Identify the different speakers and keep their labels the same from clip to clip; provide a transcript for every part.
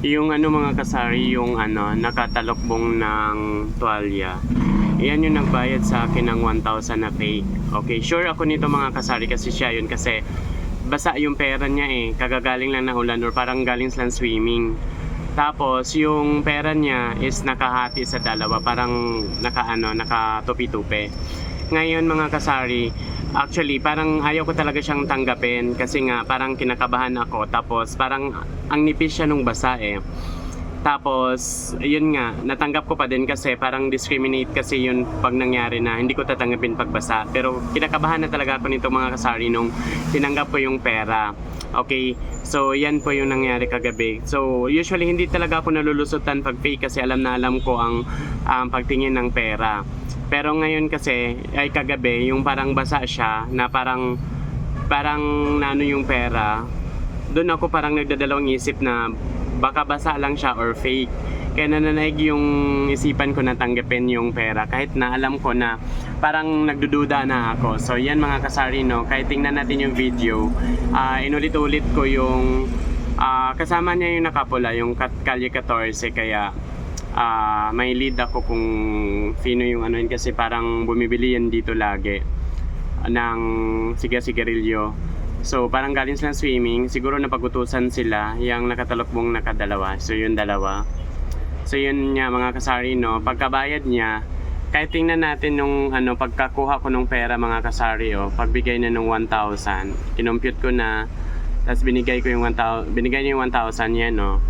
Speaker 1: Yung ano mga kasari, yung ano, nakatalokbong ng tuwalya. Iyan yung nagbayad sa akin ng 1,000 na fake. Okay, sure ako nito mga kasari kasi siya yun kasi basa yung pera niya eh. Kagagaling lang ng ulan or parang galing silang swimming. Tapos yung pera niya is nakahati sa dalawa, parang naka ano, nakatupi-tupi. Ngayon mga kasari, actually parang ayaw ko talaga siyang tanggapin kasi nga parang kinakabahan ako tapos parang ang nipis siya nung basa eh. Tapos, yun nga, natanggap ko pa din kasi parang discriminate kasi yun pag nangyari na hindi ko tatanggapin pagbasa. Pero kinakabahan na talaga ako nito mga kasari nung tinanggap ko yung pera. Okay, so yan po yung nangyari kagabi. So usually hindi talaga ako nalulusutan pag fake kasi alam na alam ko ang ang pagtingin ng pera. Pero ngayon kasi ay kagabi yung parang basa siya na parang parang nano yung pera. Doon ako parang nagdadalawang isip na baka basa lang siya or fake. Kaya nananaig yung isipan ko na tanggapin yung pera kahit na alam ko na parang nagdududa na ako. So yan mga kasari no, kahit tingnan natin yung video, ah, inulit-ulit ko yung ah, kasama niya yung nakapula, yung Kalye 14 kaya ah, may lead ako kung sino yung ano yun kasi parang bumibili yan dito lagi ng siga-sigarilyo. So, parang galing silang swimming, siguro napagutusan sila, yung nakatalokbong nakadalawa. So, yun dalawa. So, yun niya mga kasari, no. Pagkabayad niya, kahit tingnan natin nung ano, pagkakuha ko ng pera mga kasari, oh, pagbigay na nung 1,000, kinompute ko na, tapos binigay ko yung 1,000, binigay niya yung 1,000 yan, no.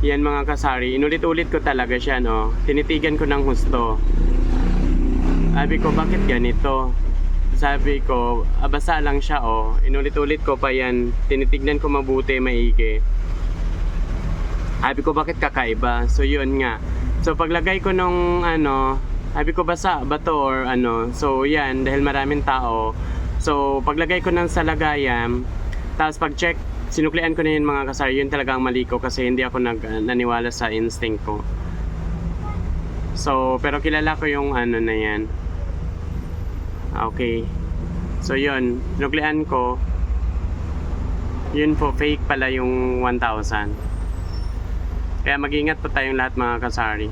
Speaker 1: Yan mga kasari, inulit-ulit ko talaga siya, no. Tinitigan ko ng husto. Sabi ko, bakit ganito? Sabi ko, ah, basa lang siya, oh. Inulit-ulit ko pa yan. Tinitignan ko mabuti, maigi. Sabi ko, bakit kakaiba? So, yun nga. So, paglagay ko nung, ano, sabi ko, basa ba to or ano. So, yan, dahil maraming tao. So, paglagay ko ng sa lagayan, tapos pag-check, sinuklian ko na yun mga kasari. Yun talaga ang mali ko kasi hindi ako nag, naniwala sa instinct ko. So, pero kilala ko yung ano na yan. Okay. So, yun. Sinuklian ko. Yun po, fake pala yung 1,000. Kaya mag-ingat po tayong lahat mga kasari.